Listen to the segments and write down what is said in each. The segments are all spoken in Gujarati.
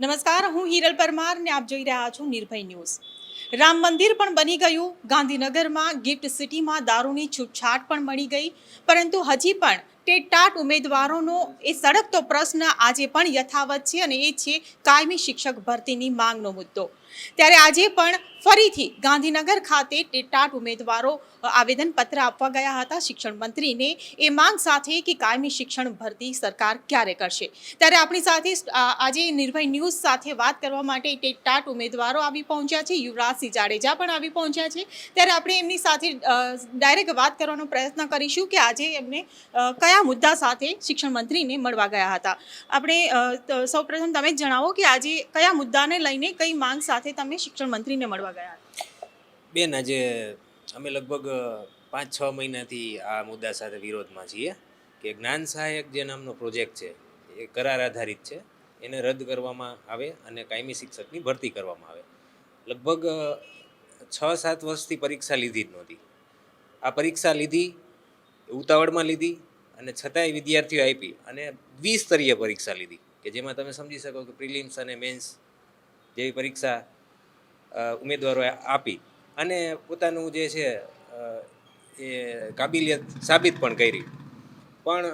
નમસ્કાર, હું હિરલ પરમાર ને આપ જોઈ રહ્યા છો નિર્ભય ન્યૂઝ. રામ મંદિર પણ બની ગયું. ગાંધીનગરમાં ગિફ્ટ સિટીમાં દારૂની છૂટછાટ પણ મળી ગઈ. પરંતુ હજી પણ ટેટાટ ઉમેદવારોનો એ સડકતો પ્રશ્ન આજે પણ યથાવત છે અને એ છે કાયમી શિક્ષક ભરતીની માંગનો મુદ્દો. ત્યારે આજે પણ ફરીથી ગાંધીનગર ખાતે ટેટાટ ઉમેદવારો આવેદનપત્ર આપવા ગયા હતા. શિક્ષણ મંત્રીને એ માંગ સાથે કે કાયમી શિક્ષણ ભરતી સરકાર ક્યારે કરશે? ત્યારે આપણી સાથે આજે નિર્ભય ન્યૂઝ સાથે વાત કરવા માટે ટેટાટ ઉમેદવારો આવી પહોંચ્યા છે. યુવરાજસિંહ જાડેજા પણ આવી પહોંચ્યા છે. ત્યારે આપણે એમની સાથે ડાયરેક્ટ વાત કરવાનો પ્રયત્ન કરીશું કે આજે એમને કયા મુદ્દા સાથે શિક્ષણ મંત્રીને મળવા ગયા હતા. આપણે સૌપ્રથમ તમે જણાવો કે આજે કયા મુદ્દાને લઈને કઈ માંગ સાથે તમે શિક્ષણ મંત્રીને મળવા ગયા બેન, આજે અમે લગભગ પાંચ છ મહિનાથી આ મુદ્દા સાથે વિરોધમાં છીએ કે જ્ઞાન સહાયક જે નામનો પ્રોજેક્ટ છે, એ કરાર આધારિત છે. એને રદ કરવામાં આવે અને કાયમી શિક્ષકની ભરતી કરવામાં આવે. લગભગ છ સાત વર્ષથી પરીક્ષા લીધી જ નહોતી. આ પરીક્ષા લીધી, ઉતાવળમાં લીધી અને છતાંય વિદ્યાર્થીઓ આપી અને દ્વિસ્તરીય પરીક્ષા લીધી કે જેમાં તમે સમજી શકો કે પ્રિલિમ્સ અને મેન્સ જેવી પરીક્ષા ઉમેદવારોએ આપી અને પોતાનું જે છે એ કાબિલિયત સાબિત પણ કરી. પણ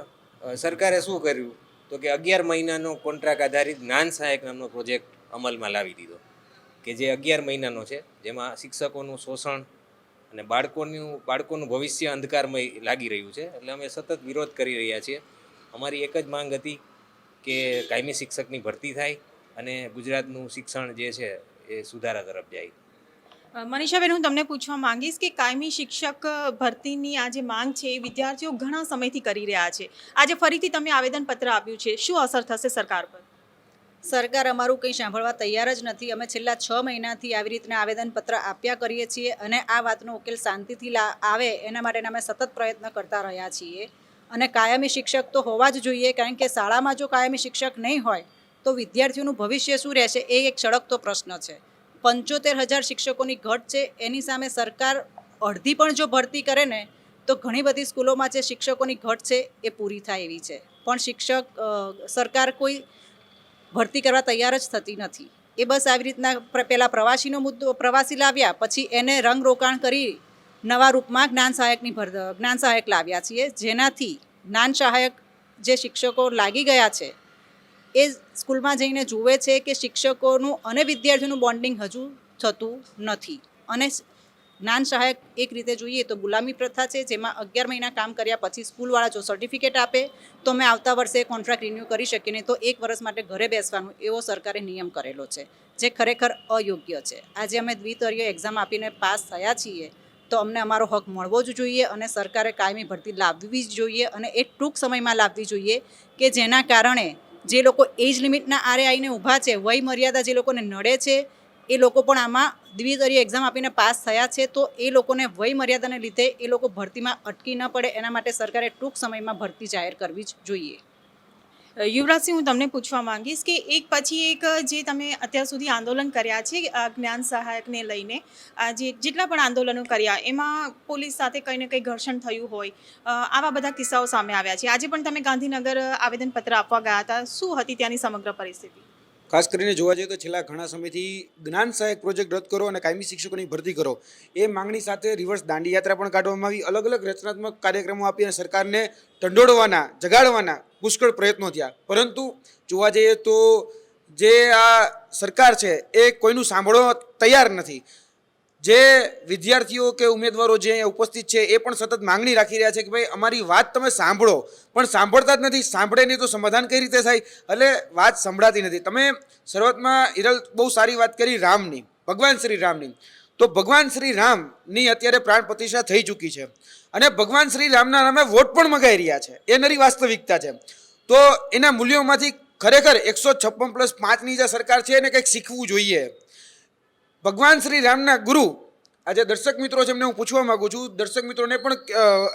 સરકારે શું કર્યું? તો કે અગિયાર મહિનાનો કોન્ટ્રાક્ટ આધારિત જ્ઞાન સહાયક નામનો પ્રોજેક્ટ અમલમાં લાવી દીધો. કે જે અગિયાર મહિનાનો છે, જેમાં શિક્ષકોનું શોષણ અને બાળકોનું બાળકોનું ભવિષ્ય અંધકારમય લાગી રહ્યું છે. એટલે અમે સતત વિરોધ કરી રહ્યા છીએ. અમારી એક જ માંગ હતી કે કાયમી શિક્ષકની ભરતી થાય અને ગુજરાતનું શિક્ષણ જે છે એ સુધારા તરફ જાય. મનીષાબેન હું તમને પૂછવા માંગીશ કે કાયમી શિક્ષક ભરતીની આ જે માંગ છે એ વિદ્યાર્થીઓ ઘણા સમયથી કરી રહ્યા છે. આજે ફરીથી તમે આવેદનપત્ર આપ્યું છે. શું અસર થશે સરકાર પર? સરકાર અમારું કંઈ સાંભળવા તૈયાર જ નથી. અમે છેલ્લા છ મહિનાથી આવી રીતના આવેદનપત્ર આપ્યા કરીએ છીએ અને આ વાતનો ઉકેલ શાંતિથી લા આવે એના માટેના અમે સતત પ્રયત્ન કરતા રહ્યા છીએ. અને કાયમી શિક્ષક તો હોવા જ જોઈએ કારણ કે શાળામાં જો કાયમી શિક્ષક નહીં હોય તો વિદ્યાર્થીઓનું ભવિષ્ય શું રહેશે એ એક સળગતો પ્રશ્ન છે. પંચોતેર હજાર શિક્ષકોની ઘટ છે, એની સામે સરકાર અડધી પણ જો ભરતી કરે ને, તો ઘણી બધી સ્કૂલોમાં જે શિક્ષકોની ઘટ છે એ પૂરી થાય એવી છે. પણ શિક્ષક સરકાર કોઈ ભરતી કરવા તૈયાર જ થતી નથી. એ બસ આવી રીતના પહેલાં પ્રવાસીનો મુદ્દો, પ્રવાસી લાવ્યા, પછી એને રંગ રોકાણ કરી નવા રૂપમાં જ્ઞાન સહાયકની ભર જ્ઞાન સહાયક લાવ્યા છીએ. જેનાથી જ્ઞાન સહાયક જે શિક્ષકો લાગી ગયા છે એ સ્કૂલમાં જઈને જુએ છે કે શિક્ષકોનું અને વિદ્યાર્થીઓનું બોન્ડિંગ હજુ થતું નથી. અને જ્ઞાન સહાયક એક રીતે જોઈએ તો ગુલામી પ્રથા છે, જેમાં અગિયાર મહિના કામ કર્યા પછી સ્કૂલવાળા જો સર્ટિફિકેટ આપે, તો અમે આવતા વર્ષે કોન્ટ્રાક્ટ રિન્યૂ કરી શકીએ નહીં, તો એક વર્ષ માટે ઘરે બેસવાનું એવો સરકારે નિયમ કરેલો છે, જે ખરેખર અયોગ્ય છે. આજે અમે દ્વિતરીય એક્ઝામ આપીને પાસ થયા છીએ, તો અમને અમારો હક મળવો જ જોઈએ અને સરકારે કાયમી ભરતી લાવવી જ જોઈએ અને એ ટૂંક સમયમાં લાવવી જોઈએ કે જેના કારણે જે લોકો એજ લિમિટના આરે આવીને ઊભા છે, વય મર્યાદા જે લોકોને નડે છે, એ લોકો પણ આમાં દ્વિતરીય એક્ઝામ આપીને પાસ થયા છે, તો એ લોકોને વય મર્યાદાને લીધે એ લોકો ભરતીમાં અટકી ન પડે. એના માટે સરકારે ટૂંક સમયમાં ભરતી જાહેર કરવી જોઈએ. યુવરાજસિંહ, હું તમને પૂછવા માંગીશ કે એક પછી એક જે તમે અત્યાર સુધી આંદોલન કર્યા છે જ્ઞાન સહાયકને લઈને જે જેટલા પણ આંદોલનો કર્યા, એમાં પોલીસ સાથે કંઈ ને કંઈ ઘર્ષણ થયું હોય આવા બધા કિસ્સાઓ સામે આવ્યા છે. આજે પણ તમે ગાંધીનગર આવેદનપત્ર આપવા ગયા હતા. શું હતી ત્યાંની સમગ્ર પરિસ્થિતિ? ખાસ કરીને જોવા જઈએ તો છેલ્લા ઘણા સમયથી જ્ઞાન સહાયક પ્રોજેક્ટ રદ કરો અને કાયમી શિક્ષકોની ભરતી કરો. એ માંગણી સાથે રિવર્સ દાંડી યાત્રા પણ કાઢવામાં આવી. અલગ અલગ રચનાત્મક કાર્યક્રમો આપી અને સરકારને ઢંઢોળવાના, જગાડવાના પુષ્કળ પ્રયત્નો થયા. પરંતુ જોવા જઈએ તો જે આ સરકાર છે એ કોઈનું સાંભળવા તૈયાર નથી. જે વિદ્યાર્થીઓ કે ઉમેદવારો જે અહીંયા ઉપસ્થિત છે, એ પણ સતત માંગણી રાખી રહ્યા છે કે ભાઈ, અમારી વાત તમે સાંભળો. પણ સાંભળતા જ નથી. સાંભળે નહીં તો સમાધાન કઈ રીતે થાય? એટલે વાત સંભળાતી નથી. તમે શરૂઆતમાં હિરલ બહુ સારી વાત કરી, રામની. ભગવાન શ્રી રામની. તો ભગવાન શ્રી રામની અત્યારે પ્રાણ પ્રતિષ્ઠા થઈ ચૂકી છે. અને ભગવાન શ્રી રામના નામે વોટ પણ મગાઈ રહ્યા છે. એ નરી વાસ્તવિકતા છે. તો એના મૂલ્યોમાંથી ખરેખર એકસો છપ્પન પ્લસ પાંચની જે સરકાર છે, એને કંઈક શીખવું જોઈએ. ભગવાન શ્રી રામના ગુરુ, આજે દર્શક મિત્રો છે એમને હું પૂછવા માંગુ છું, દર્શક મિત્રોને પણ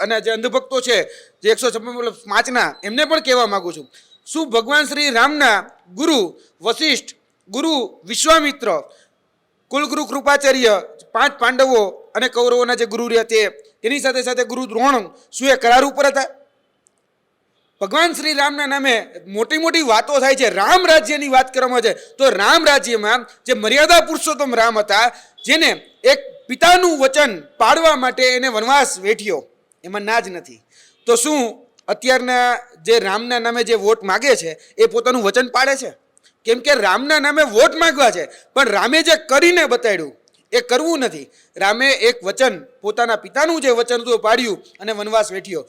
અને જે અંધભક્તો છે, જે એકસો છપ્પન પાંચના, એમને પણ કહેવા માગું છું. શું ભગવાન શ્રી રામના ગુરુ વશિષ્ઠ ગુરુ વિશ્વામિત્ર, કુલગુરુ કૃપાચાર્ય, પાંચ પાંડવો અને કૌરવોના જે ગુરુ રહ્યા તે તેની સાથે સાથે ગુરુ દ્રોણ, શું એ કરાર ઉપર હતા? ભગવાન શ્રી રામના નામે મોટી મોટી વાતો થાય છે, રામ રાજ્યની વાત કરવામાં છે. તો રામ રાજ્યમાં જે મર્યાદા પુરુષોત્તમ રામ હતા, જેને એક પિતાનું વચન પાડવા માટે એને વનવાસ વેઠ્યો, એમાં ના જ નથી. તો શું અત્યારના જે રામના નામે જે વોટ માગે છે, એ પોતાનું વચન પાડે છે? કેમ કે રામના નામે વોટ માંગવા છે, પણ રામે જે કરીને બતાડ્યું, એ કરવું નથી. રામે એક વચન પોતાના પિતાનું જે વચન હતું પાડ્યું અને વનવાસ વેઠ્યો.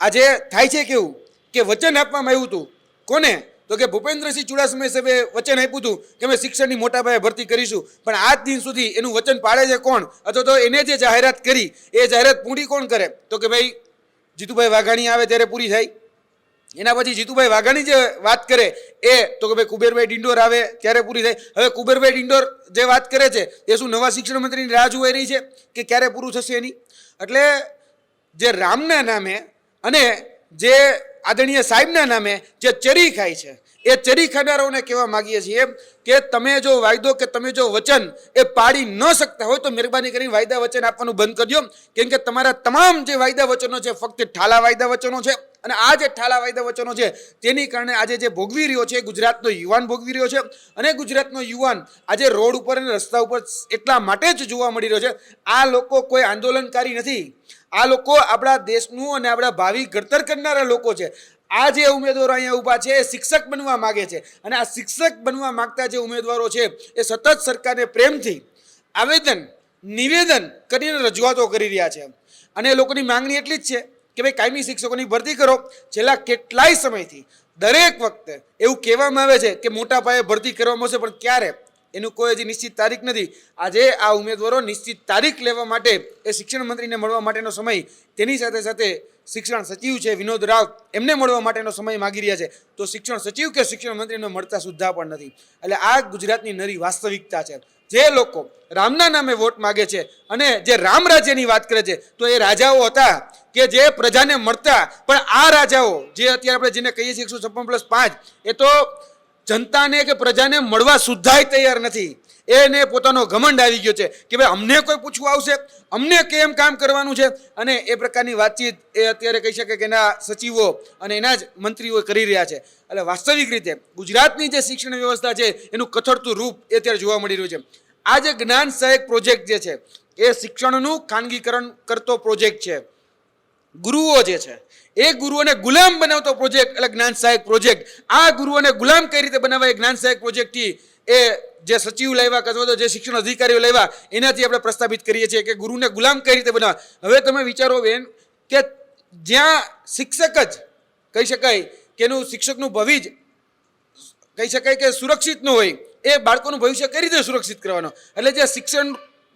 આજે થાય છે કેવું? કે વચન આપવામાં આવ્યું હતું? કોને? તો કે ભૂપેન્દ્રસિંહ ચુડાસમા સાહેબે વચન આપ્યું હતું કે અમે શિક્ષણની મોટા પાયે ભરતી કરીશું. પણ આજ દિન સુધી એનું વચન પાડે છે કોણ? અથવા તો એને જે જાહેરાત કરી, એ જાહેરાત પૂરી કોણ કરે? તો કે ભાઈ, જીતુભાઈ વાઘાણી આવે ત્યારે પૂરી થાય. એના પછી જીતુભાઈ વાઘાણી જે વાત કરે, એ તો કે ભાઈ કુબેરભાઈ ડિંડોર આવે ત્યારે પૂરી થાય. હવે કુબેરભાઈ ડિંડોર જે વાત કરે છે, એ શું નવા શિક્ષણ મંત્રીની રાહ જોવાઈ રહી છે કે ક્યારે પૂરું થશે એની? એટલે જે રામના નામે અને જે આદરણીય સાહેબના નામે જે ચરી ખાય છે, એ ચરી ખાનારાઓને કહેવા માગીએ છીએ કે તમે જો વાયદો કે તમે જો વચન એ પાડી ન શકતા હોય તો મહેરબાની કરીને વાયદા વચન આપવાનું બંધ કરજો. કેમ કે તમારા તમામ જે વાયદા વચનો છે, ફક્ત ઠાલા વાયદા વચનો છે. અને આ જે ઠાલા વાયદા વચનો છે, તેની કારણે આજે જે ભોગવી રહ્યો છે, ગુજરાતનો યુવાન ભોગવી રહ્યો છે અને ગુજરાતનો યુવાન આજે રોડ ઉપર અને રસ્તા ઉપર એટલા માટે જ જોવા મળી રહ્યો છે. આ લોકો કોઈ આંદોલનકારી નથી. આ લોકો આપણા દેશનું અને આપણા ભાવિ ઘડતર કરનારા લોકો છે. આ જે ઉમેદવારો અહીંયા ઊભા છે, એ શિક્ષક બનવા માગે છે. અને આ શિક્ષક બનવા માગતા જે ઉમેદવારો છે, એ સતત સરકારને પ્રેમથી આવેદન, નિવેદન કરીને રજૂઆતો કરી રહ્યા છે. અને એ લોકોની માંગણી એટલી જ છે કે ભાઈ કાયમી શિક્ષકોની ભરતી કરો. છેલ્લા કેટલાય સમયથી દરેક વખતે એવું કહેવામાં આવે છે કે મોટા પાયે ભરતી કરવામાં આવશે, પણ ક્યારે? એનું કોઈ હજી નિશ્ચિત તારીખ નથી. આજે આ ઉમેદવારો નિશ્ચિત તારીખ લેવા માટે એ શિક્ષણ મંત્રીને મળવા માટેનો સમય, તેની સાથે સાથે શિક્ષણ સચિવ છે વિનોદ રાવ, એમને મળવા માટેનો સમય માગી રહ્યા છે. તો શિક્ષણ સચિવ કે શિક્ષણ મંત્રીને મળતા સુદ્ધા પણ નથી. એટલે આ ગુજરાતની નરી વાસ્તવિકતા છે. જે લોકો રામના નામે વોટ માગે છે અને જે રામ રાજ્યની વાત કરે છે, તો એ રાજાઓ હતા. કે જે પ્રજાને મળતા, પણ આ રાજાઓ, જે અત્યારે આપણે જેને કહીએ છીએ એકસો છપ્પન પ્લસ પાંચ, એ તો જનતાને કે પ્રજાને મળવા સુદ્ધાય તૈયાર નથી. એને પોતાનો ઘમંડ આવી ગયો છે કે ભાઈ અમને કોઈ પૂછવું આવશે, અમને કેમ કામ કરવાનું છે? અને એ પ્રકારની વાતચીત એ અત્યારે કહી શકે કે એના સચિવો અને એના જ મંત્રીઓ કરી રહ્યા છે. એટલે વાસ્તવિક રીતે ગુજરાતની જે શિક્ષણ વ્યવસ્થા છે, એનું કથળતું રૂપ એ અત્યારે જોવા મળી રહ્યું છે. આ જે જ્ઞાન સહાયક પ્રોજેક્ટ જે છે, એ શિક્ષણનું ખાનગીકરણ કરતો પ્રોજેક્ટ છે. ગુરુઓ જે છે, એ ગુરુઓને ગુલામ બનાવતો પ્રોજેક્ટ એટલે જ્ઞાન સહાયક પ્રોજેક્ટ આ ગુરુઓને ગુલામ કઈ રીતે બનાવવા એ જ્ઞાન સહાયક પ્રોજેક્ટથી એ જે સચિવ લાવ્યા અથવા તો જે શિક્ષણ અધિકારીઓ લાવ્યા એનાથી આપણે પ્રસ્થાપિત કરીએ છીએ કે ગુરુને ગુલામ કઈ રીતે બનાવવા હવે તમે વિચારો બેન, કે જ્યાં શિક્ષક જ, કહી શકાય કે એનું શિક્ષકનું ભવિજ કહી શકાય કે સુરક્ષિત ન હોય, એ બાળકોનું ભવિષ્ય કઈ રીતે સુરક્ષિત કરવાનો? એટલે જે શિક્ષણ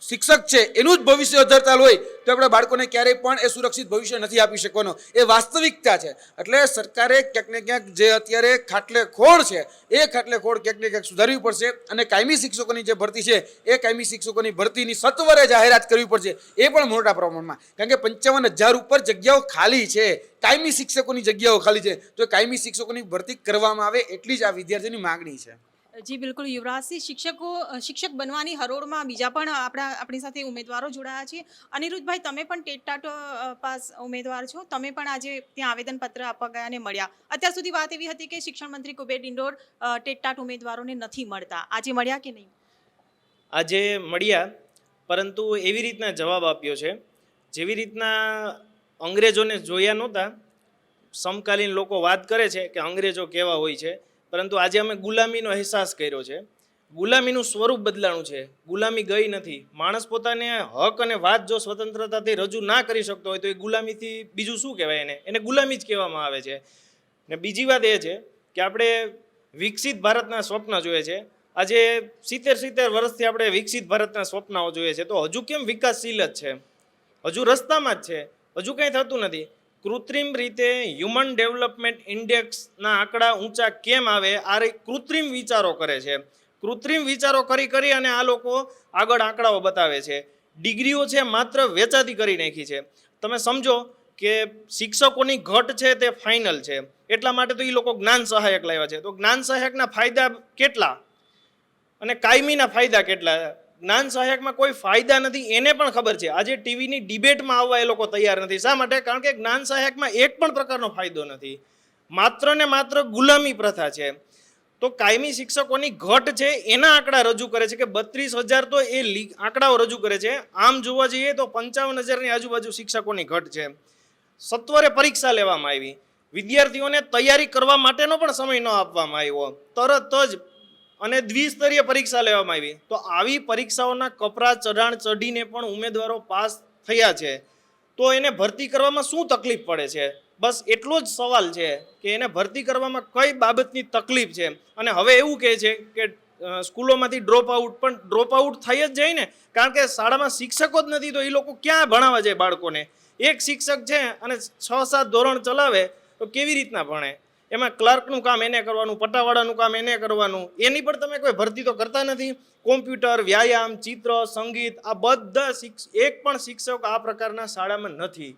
શિક્ષક છે, એનું જ ભવિષ્ય અધરતાલ હોય તો આપણે બાળકોને ક્યારેય પણ એ સુરક્ષિત ભવિષ્ય નથી આપી શકવાનો. એ વાસ્તવિકતા છે. એટલે સરકારે ક્યાંક ને ક્યાંક જે અત્યારે ખાટલે ખોળ છે, એ ખાટલે ખોળ ક્યાંક ને ક્યાંક સુધારવી પડશે અને કાયમી શિક્ષકોની જે ભરતી છે, એ કાયમી શિક્ષકોની ભરતીની સત્વરે જાહેરાત કરવી પડશે, એ પણ મોટા પ્રમાણમાં. કારણ કે પંચાવન હજાર ઉપર જગ્યાઓ ખાલી છે, કાયમી શિક્ષકોની જગ્યાઓ ખાલી છે, તો કાયમી શિક્ષકોની ભરતી કરવામાં આવે એટલી જ આ વિદ્યાર્થીની માગણી છે. જી, બિલકુલ. યુવરાજસિંહ શિક્ષકો શિક્ષક બનવાની હરોળમાં બીજા પણ આપણા, આપણી સાથે ઉમેદવારો જોડાયા છે. અનિરુદ્ધભાઈ, તમે પણ ટેટ ટાટ પાસ ઉમેદવાર છો. તમે પણ આજે ત્યાં આવેદનપત્ર આપવા ગયા અને મળ્યા. અત્યાર સુધી વાત એવી હતી કે શિક્ષણ મંત્રી કુબેર ડિંડોર ટેટટાટ ઉમેદવારોને નથી મળતા. આજે મળ્યા કે નહીં? આજે મળ્યા, પરંતુ એવી રીતના જવાબ આપ્યો છે. જેવી રીતના અંગ્રેજોને જોયા નહોતા, સમકાલીન લોકો વાત કરે છે કે અંગ્રેજો કેવા હોય છે. પરંતુ આજે અમે ગુલામીનો અહેસાસ કર્યો છે. ગુલામીનું સ્વરૂપ બદલાણું છે. ગુલામી ગઈ નથી. માણસ પોતાને હક અને વાત જો સ્વતંત્રતાથી રજૂ ના કરી શકતો હોય તો એ ગુલામીથી બીજું શું કહેવાય એને? એને ગુલામી જ કહેવામાં આવે છે. ને બીજી વાત એ છે કે આપણે વિકસિત ભારતના સ્વપ્ન જોઈએ છે. આજે સિત્તેર સિત્તેર વર્ષથી આપણે વિકસિત ભારતના સ્વપ્નાઓ જોઈએ છે. તો હજુ કેમ વિકાસશીલ જ છે? હજુ રસ્તામાં જ છે. હજુ કંઈ થતું નથી. કૃત્રિમ રીતે હ્યુમન ડેવલપમેન્ટ ઇન્ડેક્સના આંકડા ઊંચા કેમ આવે? આ કૃત્રિમ વિચારો કરે છે. કૃત્રિમ વિચારો કરી કરી અને આ લોકો આગળ આંકડાઓ બતાવે છે. ડિગ્રીઓ છે માત્ર વેચાતી કરી નાખી છે. તમે સમજો કે શિક્ષકોની ઘટ છે તે ફાઇનલ છે. એટલા માટે તો એ લોકો જ્ઞાન સહાયક લાવ્યા છે. તો જ્ઞાન સહાયકના ફાયદા કેટલા? અને કાયમીના ફાયદા કેટલા? જ્ઞાન સહાયકમાં કોઈ ફાયદા નથી, એને પણ ખબર છે. આજે ટીવીની ડિબેટમાં આવવા એ લોકો તૈયાર નથી. શા માટે? કારણ કે જ્ઞાન સહાયકમાં એક પણ પ્રકારનો ફાયદો નથી. માત્ર ને માત્ર ગુલામી પ્રથા છે. તો કાયમી શિક્ષકોની ઘટ છે, એના આંકડા રજૂ કરે છે કે બત્રીસ હજાર તો એ આંકડાઓ રજૂ કરે છે. આમ જોવા જઈએ તો પંચાવન હજારની આજુબાજુ શિક્ષકોની ઘટ છે. સત્વરે પરીક્ષા લેવામાં આવી. વિદ્યાર્થીઓને તૈયારી કરવા માટેનો પણ સમય ન આપવામાં આવ્યો. તરત જ અને દ્વિસ્તરીય પરીક્ષા લેવામાં આવી. તો આવી પરીક્ષાઓના કપરા ચઢાણ ચઢીને પણ ઉમેદવારો પાસ થયા છે. તો એને ભરતી કરવામાં શું તકલીફ પડે છે? બસ એટલો જ સવાલ છે કે એને ભરતી કરવામાં કઈ બાબતની તકલીફ છે? અને હવે એવું કહે છે કે સ્કૂલોમાંથી ડ્રોપ આઉટ પણ ડ્રોપ આઉટ થઈ જ જાય ને? કારણ કે શાળામાં શિક્ષકો જ નથી, તો એ લોકો ક્યાં ભણાવવા જાય બાળકોને? એક શિક્ષક છે અને છ સાત ધોરણ ચલાવે, તો કેવી રીતના ભણે? એમાં ક્લાર્કનું કામ એને કરવાનું પટ્ટાવાળાનું કામ એને કરવાનું. એની પણ તમે કોઈ ભરતી તો કરતા નથી. કોમ્પ્યુટર, વ્યાયામ, ચિત્ર, સંગીત, આ બધા શિક્ષ, એક પણ શિક્ષક આ પ્રકારના શાળામાં નથી.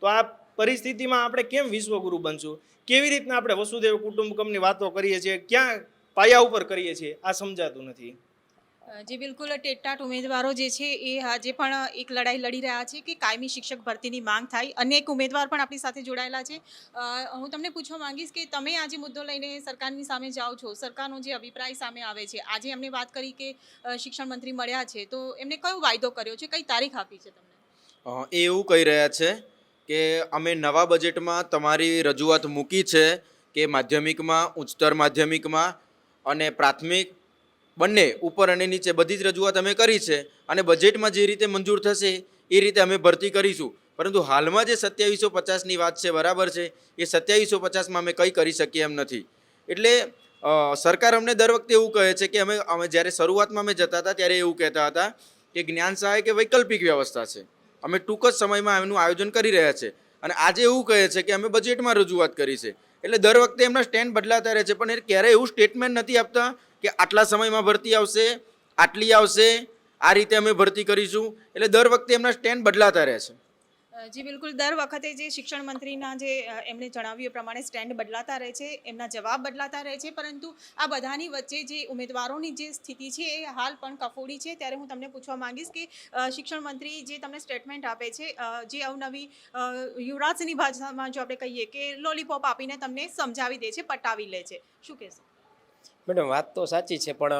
તો આ પરિસ્થિતિમાં આપણે કેમ વિશ્વગુરુ બનશું? કેવી રીતના આપણે વસુદેવ કુટુંબકમની વાતો કરીએ છીએ? ક્યાં પાયા ઉપર કરીએ છીએ? આ સમજાતું નથી. જી બિલકુલ ટેટાટ ઉમેદવારો જે છે એ આજે પણ એક લડાઈ લડી રહ્યા છે કે કાયમી શિક્ષક ભરતીની માંગ થાય. અનેક ઉમેદવાર પણ આપણી સાથે જોડાયેલા છે. હું તમને પૂછવા માંગીશ કે તમે આજે મુદ્દો લઈને સરકારની સામે જાઓ છો. સરકારનો જે અભિપ્રાય સામે આવે છે. આજે એમને વાત કરી કે શિક્ષણ મંત્રી મળ્યા છે. તો એમને કયો વાયદો કર્યો છે? કઈ તારીખ આપી છે તમને? એ એવું કહી રહ્યા છે કે અમે નવા બજેટમાં તમારી રજૂઆત મૂકી છે કે માધ્યમિકમાં, ઉચ્ચતર માધ્યમિકમાં અને પ્રાથમિક બંને, ઉપર અને નીચે, બધી જ રજૂઆત અમે કરી છે અને બજેટમાં જે રીતે મંજૂર થશે એ રીતે અમે ભરતી કરીશું. પરંતુ હાલમાં જે સત્યાવીસો પચાસની વાત છે, બરાબર છે, એ સત્યાવીસો પચાસમાં અમે કંઈ કરી શકીએ એમ નથી. એટલે સરકાર અમને દર વખતે એવું કહે છે કે અમે અમે જ્યારે શરૂઆતમાં અમે જતા હતા ત્યારે એવું કહેતા હતા કે જ્ઞાન સહાય કે વૈકલ્પિક વ્યવસ્થા છે. અમે ટૂંક જ સમયમાં એમનું આયોજન કરી રહ્યા છે. અને આજે એવું કહે છે કે અમે બજેટમાં રજૂઆત કરી છે. એટલે દર વખતે એમના સ્ટેન્ડ બદલાતા રહે છે, પણ એ ક્યારેય એવું સ્ટેટમેન્ટ નથી આપતા કે આટલા સમયમાં ભરતી આવશે, આટલી આવશે, આ રીતે અમે ભરતી કરીશું. એટલે દર વખતે એમના સ્ટેન્ડ બદલાતા રહે છે. જી બિલકુલ, દર વખતે જે શિક્ષણ મંત્રીના જે એમણે જણાવ્યું એ પ્રમાણે સ્ટેન્ડ બદલાતા રહે છે, એમના જવાબ બદલાતા રહે છે, પરંતુ આ બધાની વચ્ચે જે ઉમેદવારોની જે સ્થિતિ છે એ હાલ પણ કફોડી છે. ત્યારે હું તમને પૂછવા માંગીશ કે શિક્ષણ મંત્રી જે તમને સ્ટેટમેન્ટ આપે છે જે અવનવી યુવરાજની ભાષામાં જો આપણે કહીએ કે લોલીપોપ આપીને તમને સમજાવી દે છે, પટાવી લે છે. શું કહેશો? મેડમ, વાત તો સાચી છે, પણ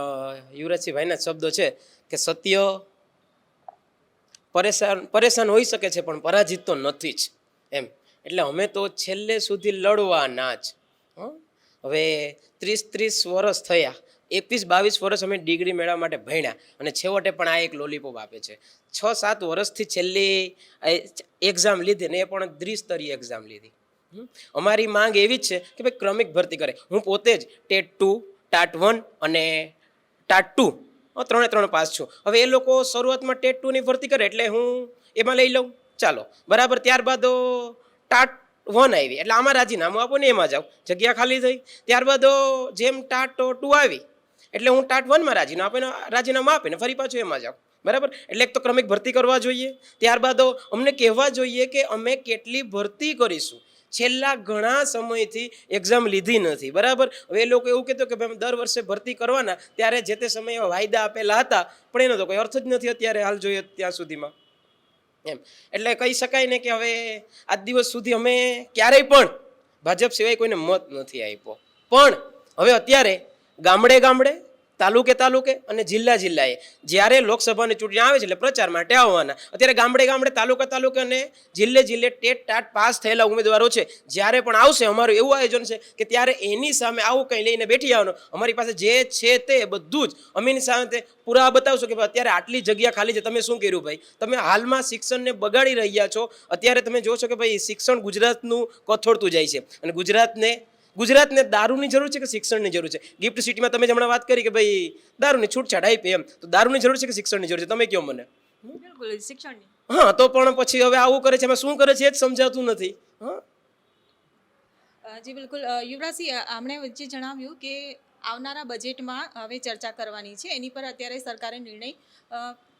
યુવરાજસિંહ ભાઈના શબ્દો છે કે સત્ય પરેશાન પરેશાન હોઈ શકે છે, પણ પરાજિત તો નથી જ, એમ એટલે અમે તો છેલ્લે સુધી લડવાના જ? હવે ત્રીસ ત્રીસ વર્ષ થયા, એકવીસ બાવીસ વર્ષ અમે ડિગ્રી મેળવવા માટે ભણ્યા, અને છેવટે પણ આ એક લોલીપોપ આપે છે છ સાત વર્ષથી છેલ્લી એક્ઝામ લીધી ને એ પણ દ્વિસ્તરીય એક્ઝામ લીધી? અમારી માંગ એવી જ છે કે ભાઈ ક્રમિક ભરતી કરે હું પોતે જ ટેટ ટુ ટાટ વન અને ટાટ ટુ. ત્રણે ત્રણ પાસ છું. હવે એ લોકો શરૂઆતમાં ટેટ ટુની ભરતી કરે એટલે હું એમાં લઈ લઉં. ચાલો. બરાબર, ત્યારબાદ ટાટ વન આવી. એટલે આમાં રાજીનામું આપો ને એમાં જાઉં જગ્યા ખાલી થઈ. ત્યારબાદ જેમ ટાટ ટુ આવી, એટલે હું ટાટ વનમાં રાજીનામું આપીને રાજીનામું આપીને ફરી પાછું એમાં જાઉં. બરાબર? એટલે એક તો ક્રમિક ભરતી કરવા જોઈએ. ત્યારબાદ અમને કહેવા જોઈએ કે અમે કેટલી ભરતી કરીશું. છેલ્લા ઘણા સમયથી એક્ઝામ લીધી નથી. બરાબર? હવે એ લોકો એવું કહેતો કે ભાઈ દર વર્ષે ભરતી કરવાના, ત્યારે જે તે સમયે વાયદા આપેલા હતા, પણ એનો તો કોઈ અર્થ જ નથી અત્યારે હાલ જોઈએ ત્યાં સુધીમાં. એમ. એટલે કહી શકાય ને કે હવે આજ દિવસ સુધી અમે ક્યારેય પણ ભાજપ સિવાય કોઈને મત નથી આપ્યો. પણ હવે અત્યારે ગામડે ગામડે તાલુકે તાલુકે અને જિલ્લા જિલ્લાએ. જ્યારે લોકસભાની ચૂંટણી આવે છે એટલે પ્રચાર માટે આવવાના. અત્યારે ગામડે ગામડે, તાલુકા તાલુકે અને જિલ્લે જિલ્લે ટેટ ટાટ પાસ થયેલા ઉમેદવારો છે. જ્યારે પણ આવશે, અમારું એવું આયોજન છે કે ત્યારે એની સામે આવું કંઈ લઈને બેઠી આવવાનું. અમારી પાસે જે છે તે બધું જ અમે એની સામે પુરાવા બતાવશો કે અત્યારે આટલી જગ્યા ખાલી છે. તમે શું કર્યું ભાઈ? તમે હાલમાં શિક્ષણને બગાડી રહ્યા છો. અત્યારે તમે જોશો કે ભાઈ શિક્ષણ ગુજરાતનું કથોડતું જાય છે. અને ગુજરાતને ગુજરાતને દારૂની જરૂર છે કે શિક્ષણની જરૂર છે? ગિફ્ટ સિટીમાં તમે જ હમણાં વાત કરી કે ભાઈ દારૂની છૂટછાટ આપી એમ. તો દારૂની જરૂર છે કે શિક્ષણની જરૂર છે? તમે કહો મને. બિલકુલ શિક્ષણની. હા તો પણ પછી હવે આવું કરે છે. એમાં શું કરે છે એ જ સમજાતું નથી. હા? જી બિલકુલ. યુવરાજસિંહ આમણે વચ્ચે જણાવ્યું કે આવનારા બજેટમાં હવે ચર્ચા કરવાની છે. એની પર અત્યારે સરકારે નિર્ણય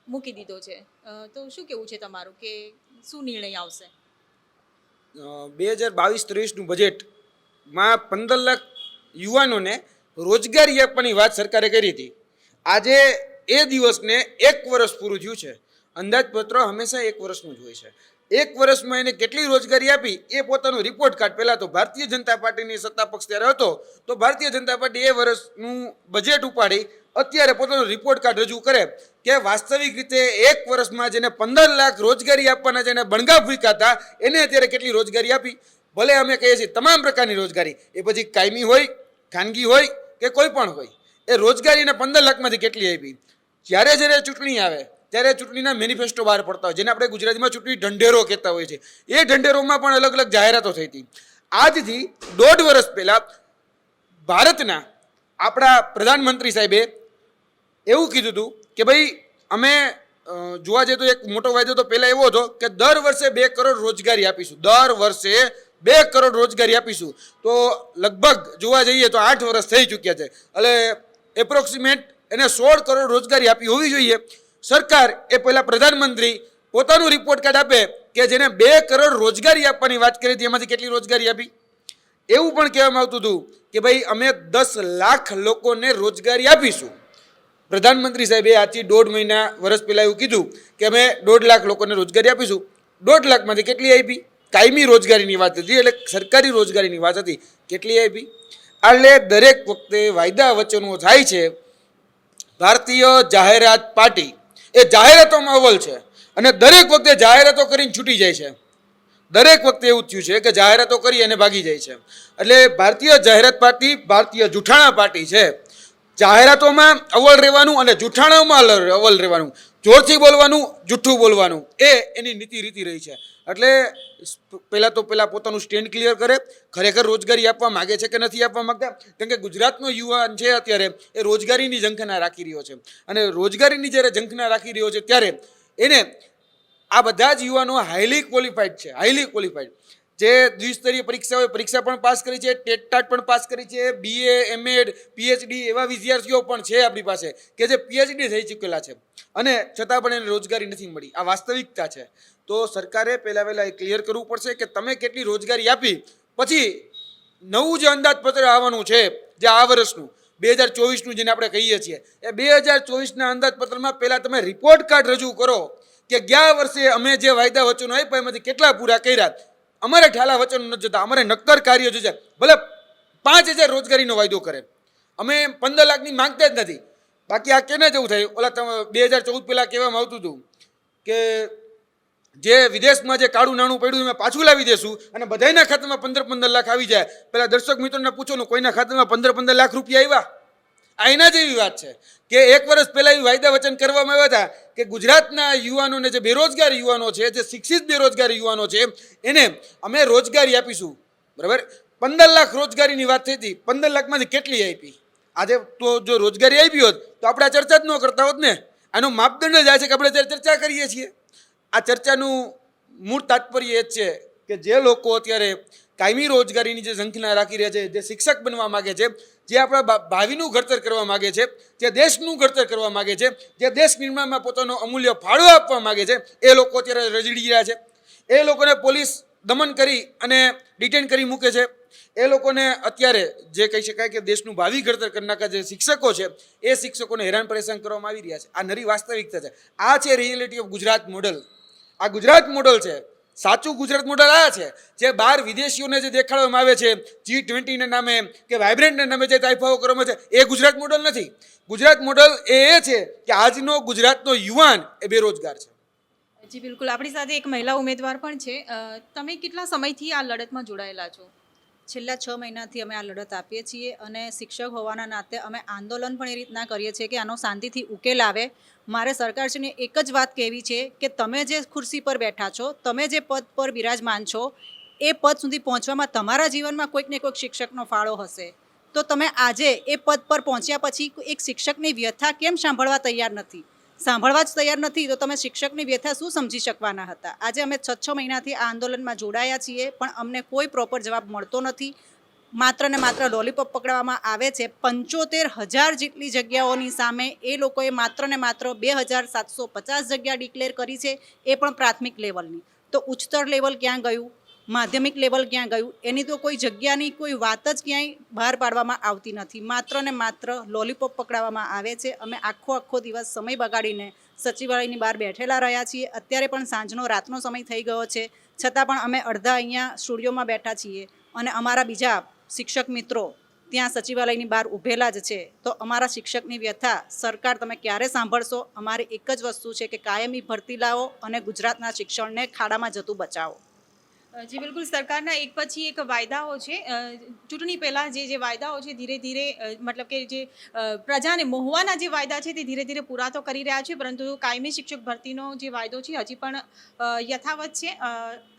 મૂકી દીધો છે. તો શું કેવું છે તમારું? કે શું નિર્ણય આવશે? બે હજાર બાવીસ ત્રેવીસનું બજેટમાં પંદર લાખ યુવાનોને રોજગારી આપવાની વાત સરકારે કરી હતી. આજે એ દિવસને એક વર્ષ પૂરું થયું છે. અંદાજપત્ર હંમેશા એક વર્ષનું જ હોય છે. એક વર્ષમાં એને કેટલી રોજગારી આપી એ પોતાનો રિપોર્ટ કાર્ડ પહેલાં તો ભારતીય જનતા પાર્ટીની સત્તા પક્ષ ત્યારે હતો, તો ભારતીય જનતા પાર્ટી એ વર્ષનું બજેટ ઉપાડી અત્યારે પોતાનો રિપોર્ટ કાર્ડ રજૂ કરે કે વાસ્તવિક રીતે એક વર્ષમાં જેને પંદર લાખ રોજગારી આપવાના જેને બણગા ફૂંક્યા હતા એને અત્યારે કેટલી રોજગારી આપી? ભલે અમે કહીએ છીએ તમામ પ્રકારની રોજગારી, એ પછી કાયમી હોય, ખાનગી હોય કે કોઈ પણ હોય, એ રોજગારીને પંદર લાખમાંથી કેટલી આપી? જ્યારે જ્યારે ચૂંટણી આવે, ત્યારે ચૂંટણીના મેનિફેસ્ટો બહાર પડતા હોય, જેને આપણે ગુજરાતીમાં ચૂંટણી ઢંઢેરો કહેતા હોય છે એ ઢંઢેરોમાં પણ અલગ અલગ જાહેરાતો થઈ હતી. આજથી દોઢ વર્ષ પહેલાં ભારતના આપણા પ્રધાનમંત્રી સાહેબે એવું કીધું હતું કે ભાઈ, અમે જોવા જઈએ તો એક મોટો વાયદો તો પહેલાં એવો હતો કે દર વર્ષે બે કરોડ રોજગારી આપીશું. દર વર્ષે બે કરોડ રોજગારી આપીશું. તો લગભગ જોવા જઈએ તો આઠ વર્ષ થઈ ચૂક્યા છે. એટલે એપ્રોક્સિમેટ એને સોળ કરોડ રોજગારી આપી હોવી જોઈએ. સરકાર એ પહેલાં પ્રધાનમંત્રી પોતાનું રિપોર્ટ કાર્ડ આપે કે જેને બે કરોડ રોજગારી આપવાની વાત કરી હતી. એમાંથી કેટલી રોજગારી આપી? એવું પણ કહેવામાં આવતું હતું કે ભાઈ, અમે દસ લાખ લોકોને રોજગારી આપીશું. પ્રધાનમંત્રી સાહેબે આજથી દોઢ મહિના વર્ષ પહેલાં એવું કીધું કે અમે દોઢ લાખ લોકોને રોજગારી આપીશું. દોઢ લાખમાંથી કેટલી આપી? કાયમી રોજગારીની વાત હતી એટલે સરકારી રોજગારીની વાત હતી. કેટલી આપી? એટલે દરેક વખતે વાયદા વચનો થાય છે. ભારતીય જાહેરાત પાર્ટી એ જાહેરાતોમાં અવ્વલ છે અને દરેક વખતે જાહેરાતો કરીને છૂટી જાય છે. દરેક વખતે એવું થયું છે કે જાહેરાતો કરી અને ભાગી જાય છે. એટલે ભારતીય જાહેરાત પાર્ટી ભારતીય જૂઠાણા પાર્ટી છે. જાહેરાતોમાં અવ્વલ રહેવાનું અને જૂઠાણામાં અવ્વલ રહેવાનું. જોરથી બોલવાનું જૂઠું બોલવાનું. એ એની નીતિ રીતિ રહી છે. એટલે પહેલાં તો પહેલાં પોતાનું સ્ટેન્ડ ક્લિયર કરે. ખરેખર રોજગારી આપવા માગે છે કે નથી આપવા માગતા? કેમ કે ગુજરાતનો યુવાન છે અત્યારે, એ રોજગારીની ઝંખના રાખી રહ્યો છે. અને રોજગારીની જ્યારે ઝંખના રાખી રહ્યો છે, ત્યારે એને આ બધા જ યુવાનો હાઈલી ક્વોલિફાઈડ છે હાઈલી ક્વોલિફાઈડ જે દ્વિસ્તરીય પરીક્ષા પરીક્ષા પણ પાસ કરી છે ટેટટાટ પણ પાસ કરી છે બીએ એમએડ પીએચડી એવા વિદ્યાર્થીઓ પણ છે આપણી પાસે કે જે પીએચડી થઈ ચૂકેલા છે. અને છતાં પણ એને રોજગારી નથી મળી. આ વાસ્તવિકતા છે. તો સરકારે પહેલાં પહેલાં એ ક્લિયર કરવું પડશે કે તમે કેટલી રોજગારી આપી, પછી નવું જે અંદાજપત્ર આવવાનું છે, જે આ વર્ષનું, બે હજાર ચોવીસનું જેને આપણે કહીએ છીએ, એ બે હજાર ચોવીસના અંદાજપત્રમાં પહેલાં તમે રિપોર્ટ કાર્ડ રજૂ કરો કે ગયા વર્ષે અમે જે વાયદા વચનો આપ્યા એમાંથી કેટલા પૂરા કર્યા અમારે ઠાલા વચનો નથી જોતા, અમારે નક્કર કાર્યો છે ભલે પાંચ હજાર રોજગારીનો વાયદો કરે. અમે પંદર લાખની માંગતા જ નથી. બાકી આ કેને જેવું થાય? ઓલા તમે બે હજાર ચૌદ પહેલાં કહેવામાં આવતું હતું કે જે વિદેશમાં જે કાળું નાણું પડ્યું એમાં પાછું લાવી દેશું અને બધાના ખાતામાં પંદર પંદર લાખ આવી જાય. પેલા દર્શક મિત્રોને પૂછો કોઈના ખાતામાં પંદર પંદર લાખ રૂપિયા આવ્યા? આ એના જેવી વાત છે કે એક વર્ષ પહેલાં એ વાયદા વચન કરવામાં આવ્યા હતા કે ગુજરાતના યુવાનોને જે બેરોજગાર યુવાનો છે, જે શિક્ષિત બેરોજગાર યુવાનો છે, એને અમે રોજગારી આપીશું. બરાબર? પંદર લાખ રોજગારીની વાત થઈ હતી. પંદર લાખમાંથી કેટલી આપી? આજે તો જો રોજગારી આપી હોત, તો આપણે આ ચર્ચા જ ન કરતા હોત ને. આનો માપદંડ જ આ છે કે આપણે અત્યારે ચર્ચા કરીએ છીએ. આ ચર્ચાનું મૂળ તાત્પર્ય એ જ છે કે જે લોકો અત્યારે કાયમી રોજગારીની જે સંખ્યા રાખી રહ્યા છે, જે શિક્ષક બનવા માગે છે જે આપણા ભાવિનું ઘડતર કરવા માગે છે, જે દેશનું ઘડતર કરવા માગે છે, જે દેશ નિર્માણમાં પોતાનો અમૂલ્ય ફાળો આપવા માગે છે, એ લોકો અત્યારે રજડી રહ્યા છે. એ લોકોને પોલીસ દમન કરી અને ડિટેન કરી મૂકે છે. એ લોકોને અત્યારે જે કહી શકાય કે દેશનું ભાવિ ઘડતર કરનારા જે શિક્ષકો છે, એ શિક્ષકોને હેરાન પરેશાન કરવામાં આવી રહ્યા છે. આ નરી વાસ્તવિકતા છે. આ છે રિયાલિટી ઓફ ગુજરાત મોડલ આ ગુજરાત મોડલ છે. સાચું ગુજરાત મોડલ આ છે. જે બહાર વિદેશીઓને જે દેખાડવામાં આવે છે જી ટ્વેન્ટીના નામે કે વાઇબ્રન્ટના નામે જે તાઇફાઓ કરવામાં છે, એ ગુજરાત મોડલ નથી. ગુજરાત મોડલ એ એ છે કે આજનો ગુજરાતનો યુવાન એ બેરોજગાર છે. જી બિલકુલ. આપણી સાથે એક મહિલા ઉમેદવાર પણ છે. તમે કેટલા સમયથી આ લડતમાં જોડાયેલા છો? છેલ્લા છ મહિનાથી અમે આ લડત આપીએ છીએ અને શિક્ષક હોવાના નાતે અમે આંદોલન પણ એ રીતના કરીએ છીએ કે આનો શાંતિથી ઉકેલ આવે. મારે સરકારશ્રીને એક જ વાત કહેવી છે કે તમે જે ખુરશી પર બેઠા છો, તમે જે પદ પર બિરાજમાન છો, એ પદ સુધી પહોંચવામાં તમારા જીવનમાં કોઈક ને કોઈક શિક્ષકનો ફાળો હશે. તો તમે આજે એ પદ પર પહોંચ્યા પછી એક શિક્ષકની વ્યથા કેમ સાંભળવા તૈયાર નથી? સાંભળવા જ તૈયાર નથી, તો તમે શિક્ષકની વ્યથા શું સમજી શકવાના હતા? આજે અમે છ છ મહિનાથી આ આંદોલનમાં જોડાયા છીએ, પણ અમને કોઈ પ્રોપર જવાબ મળતો નથી. માત્ર ને માત્ર લોલીપોપ પકડવામાં આવે છે. પંચોતેર હજાર જેટલી જગ્યાઓની સામે એ લોકોએ માત્ર ને માત્ર બે હજાર સાતસો પચાસ જગ્યા ડિક્લેર કરી છે, એ પણ પ્રાથમિક લેવલની. તો ઉચ્ચતર લેવલ ક્યાં ગયું? માધ્યમિક લેવલ ક્યાં ગયું? એની તો કોઈ જગ્યાની કોઈ વાત જ ક્યાંય બહાર પાડવામાં આવતી નથી. માત્ર ને માત્ર લોલીપોપ પકડાવવામાં આવે છે. અમે આખો આખો દિવસ સમય બગાડીને સચિવાલયની બહાર બેઠેલા રહ્યા છીએ. અત્યારે પણ સાંજનો રાતનો સમય થઈ ગયો છે. છતાં પણ અમે અડધા અહીંયા સ્ટુડિયોમાં બેઠા છીએ. અને અમારા બીજા શિક્ષક મિત્રો ત્યાં સચિવાલયની બહાર ઊભેલા જ છે. તો અમારા શિક્ષકની વ્યથા સરકાર તમે ક્યારે સાંભળશો? અમારી એક જ વસ્તુ છે કે કાયમી ભરતી લાવો અને ગુજરાતના શિક્ષણને ખાડામાં જતું બચાવો. જી, બિલકુલ. સરકારના એક પછી એક વાયદાઓ છે. ચૂંટણી પહેલાં જે જે વાયદાઓ છે, ધીરે ધીરે મતલબ કે જે પ્રજાને મોહવાના જે વાયદા છે તે ધીરે ધીરે પૂરા તો કરી રહ્યા છે, પરંતુ કાયમી શિક્ષક ભરતીનો જે વાયદો છે હજી પણ યથાવત છે.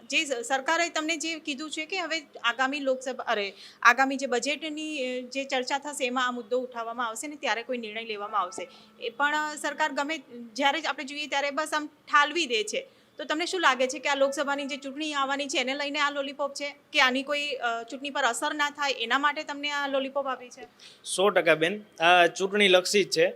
જે સરકારે તમને જે કીધું છે કે હવે આગામી લોકસભા, અરે, આગામી જે બજેટની જે ચર્ચા થશે એમાં આ મુદ્દો ઉઠાવવામાં આવશે ને ત્યારે કોઈ નિર્ણય લેવામાં આવશે. એ પણ સરકાર ગમે, જ્યારે આપણે જોઈએ ત્યારે બસ આમ ઠાલવી દે છે. તો તમને શું લાગે છે કે આ લોકસભાની જે ચૂંટણી આવવાની છે, એને લઈને આ લોલીપોપ છે? કે આની કોઈ ચૂંટણી પર અસર ના થાય, એના માટે તમને આ લોલીપોપ આપી છે? સો ટકા બેન. આ ચૂંટણી લક્ષી જ છે.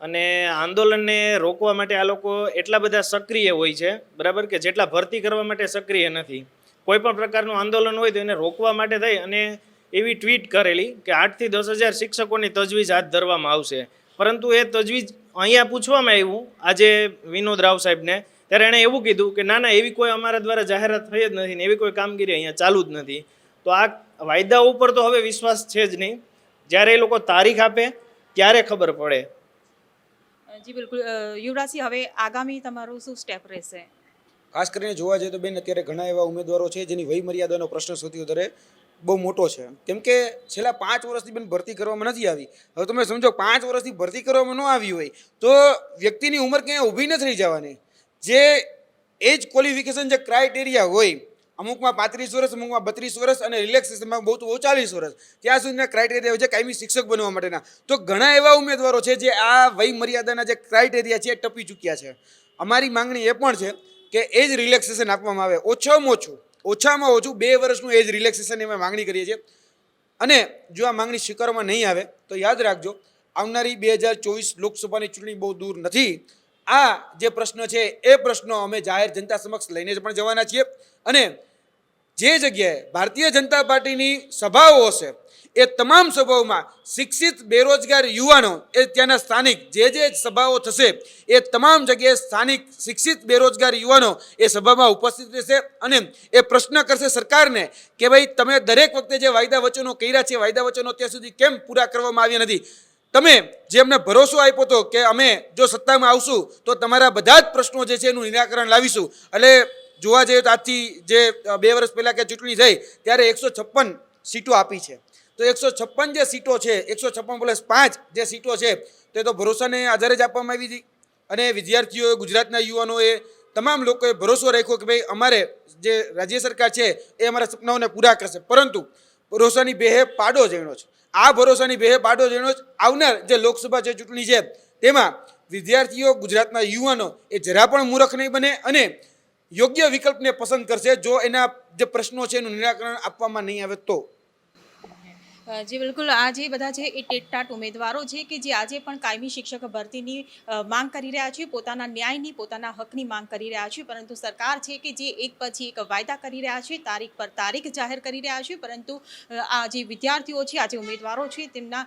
અને આંદોલનને રોકવા માટે આ લોકો એટલા બધા સક્રિય હોય છે, બરાબર? કે જેટલા ભરતી કરવા માટે સક્રિય નથી. કોઈ પણ પ્રકારનું આંદોલન હોય તો એને રોકવા માટે થઈ અને એવી ટ્વીટ કરેલી કે આઠથી દસ હજાર શિક્ષકોની તજવીજ હાથ ધરવામાં આવશે. પરંતુ એ તજવીજ અહીંયા પૂછવામાં આવ્યું, આજે વિનોદ રાવ સાહેબને ત્યારે એણે એવું કીધું કે ના ના એવી કોઈ અમારા દ્વારા જાહેરાત થઈ જ નથી ને એવી કોઈ કામગીરી અહીંયા ચાલુ જ નથી. તો આ વાયદા ઉપર તો હવે વિશ્વાસ છે જ નહીં. જ્યારે એ લોકો તારીખ આપે ત્યારે ખબર પડે. જી બિલકુલ. યુવરાજસિંહ હવે આગામી તમારું શું સ્ટેપ રહેશે? ખાસ કરીને જોવા જઈએ તો બેન અત્યારે ઘણા એવા ઉમેદવારો છે જેની વય મર્યાદાનો પ્રશ્ન સૌથી વધારે બહુ મોટો છે. કેમ કે છેલ્લા પાંચ વર્ષથી બેન ભરતી કરવામાં નથી આવી. હવે તમે સમજો પાંચ વર્ષથી ભરતી કરવામાં ન આવી હોય તો વ્યક્તિની ઉંમર ક્યાંય ઊભી નથી રહી જવાની. જે એજ ક્વોલિફિકેશન જે ક્રાઇટેરિયા હોય, અમુકમાં પાંત્રીસ વર્ષ, અમુકમાં બત્રીસ વર્ષ અને રિલેક્સેશનમાં બહુ તો ચાલીસ વર્ષ. ત્યાં સુધીના ક્રાઇટેરિયા છે કાયમી શિક્ષક બનવા માટેના. તો ઘણા એવા ઉમેદવારો છે જે આ વય મર્યાદાના જે ક્રાઇટેરિયા છે એ ટપી ચૂક્યા છે. અમારી માંગણી એ પણ છે કે એ જ રિલેક્સેશન આપવામાં આવે. ઓછામાં ઓછું ઓછામાં ઓછું બે વર્ષનું એજ રિલેક્સેશન અમે માંગણી કરીએ છીએ. અને જો આ માંગણી સ્વીકારવામાં નહીં આવે, તો યાદ રાખજો, આવનારી બે હજાર ચોવીસ લોકસભાની ચૂંટણી બહુ દૂર નથી. આ જે પ્રશ્ન છે, એ પ્રશ્નો અમે જાહેર જનતા સમક્ષ લઈને જ પણ જવાના છીએ. અને જે જગ્યાએ ભારતીય જનતા પાર્ટીની સભાઓ હશે, એ તમામ સભાઓમાં શિક્ષિત, બેરોજગાર યુવાનો એ ત્યાંના સ્થાનિક જે જે સભાઓ થશે, એ તમામ જગ્યાએ સ્થાનિક, શિક્ષિત, બેરોજગાર યુવાનો એ સભામાં ઉપસ્થિત રહેશે અને એ પ્રશ્ન કરશે સરકારને કે ભાઈ તમે દરેક વખતે જે વાયદા વચનો કર્યા છે, વાયદા વચનો ત્યાં સુધી કેમ પૂરા કરવામાં આવ્યા નથી? તમે જે અમને ભરોસો આપ્યો હતો કે અમે જો સત્તામાં આવશું, તો તમારા બધા જ પ્રશ્નો જે છે એનું નિરાકરણ લાવીશું. એટલે જોવા જઈએ તો આજથી જે બે વર્ષ પહેલાં કે ચૂંટણી થઈ, ત્યારે એકસો છપ્પન સીટો આપી છે. તો એકસો છપ્પન જે સીટો છે, એકસો છપ્પન પ્લસ પાંચ જે સીટો છે, તે તો ભરોસાને આધારે જ આપવામાં આવી હતી. અને વિદ્યાર્થીઓએ, ગુજરાતના યુવાનોએ, તમામ લોકોએ ભરોસો રાખ્યો કે ભાઈ, અમારે જે રાજ્ય સરકાર છે, એ અમારા સપનાઓને પૂરા કરશે. પરંતુ ભરોસાની બેહે પાડો જેણો છે. આ ભરોસાની બેહે પાડો જેનો જ આવનાર જે લોકસભા જે ચૂંટણી છે, તેમાં વિદ્યાર્થીઓ ગુજરાતના યુવાનો એ જરા પણ મૂર્ખ નહીં બને અને યોગ્ય વિકલ્પને પસંદ કરશે. જો એના જે પ્રશ્નો છે એનું નિરાકરણ આપવામાં નહીં આવે તો. જી, બિલકુલ. આ જે બધા છે એ ટેટટાટ ઉમેદવારો છે કે જે આજે પણ કાયમી શિક્ષક ભરતીની માંગ કરી રહ્યા છે, પોતાના ન્યાયની, પોતાના હકની માંગ કરી રહ્યા છે, પરંતુ સરકાર છે કે જે એક પછી એક વાયદા કરી રહ્યા છે, તારીખ પર તારીખ જાહેર કરી રહ્યા છે, પરંતુ આ જે વિદ્યાર્થીઓ છે, આ જે ઉમેદવારો છે, તેમના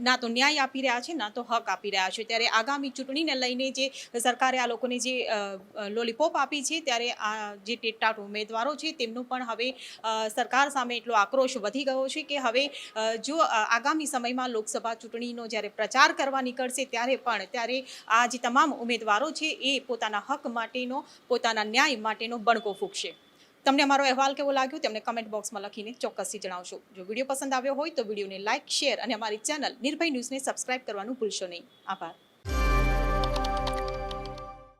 ના તો ન્યાય આપી રહ્યા છે, ના તો હક આપી રહ્યા છે. ત્યારે આગામી ચૂંટણીને લઈને જે સરકારે આ લોકોને જે લોલીપોપ આપી છે, ત્યારે આ જે ટેટટાટ ઉમેદવારો છે, તેમનું પણ હવે સરકાર સામે એટલો આક્રોશ વધી ગયો છે કે હવે જો આગામી સમયમાં લોકસભા ચૂંટણીનો જ્યારે પ્રચાર કરવા નીકળશે ત્યારે પણ ત્યારે આ જે તમામ ઉમેદવારો છે એ પોતાના હક માટેનો, પોતાના ન્યાય માટેનો બણકો ફૂંકશે. તમને અમારો અહેવાલ કેવો લાગ્યો તેમને કમેન્ટ બોક્સમાં લખીને ચોક્કસથી જણાવશો. જો વીડિયો પસંદ આવ્યો હોય તો વિડીયોને લાઇક શેર અને અમારી ચેનલ નિર્ભય ન્યૂઝને સબસ્ક્રાઇબ કરવાનું ભૂલશો નહીં. આભાર.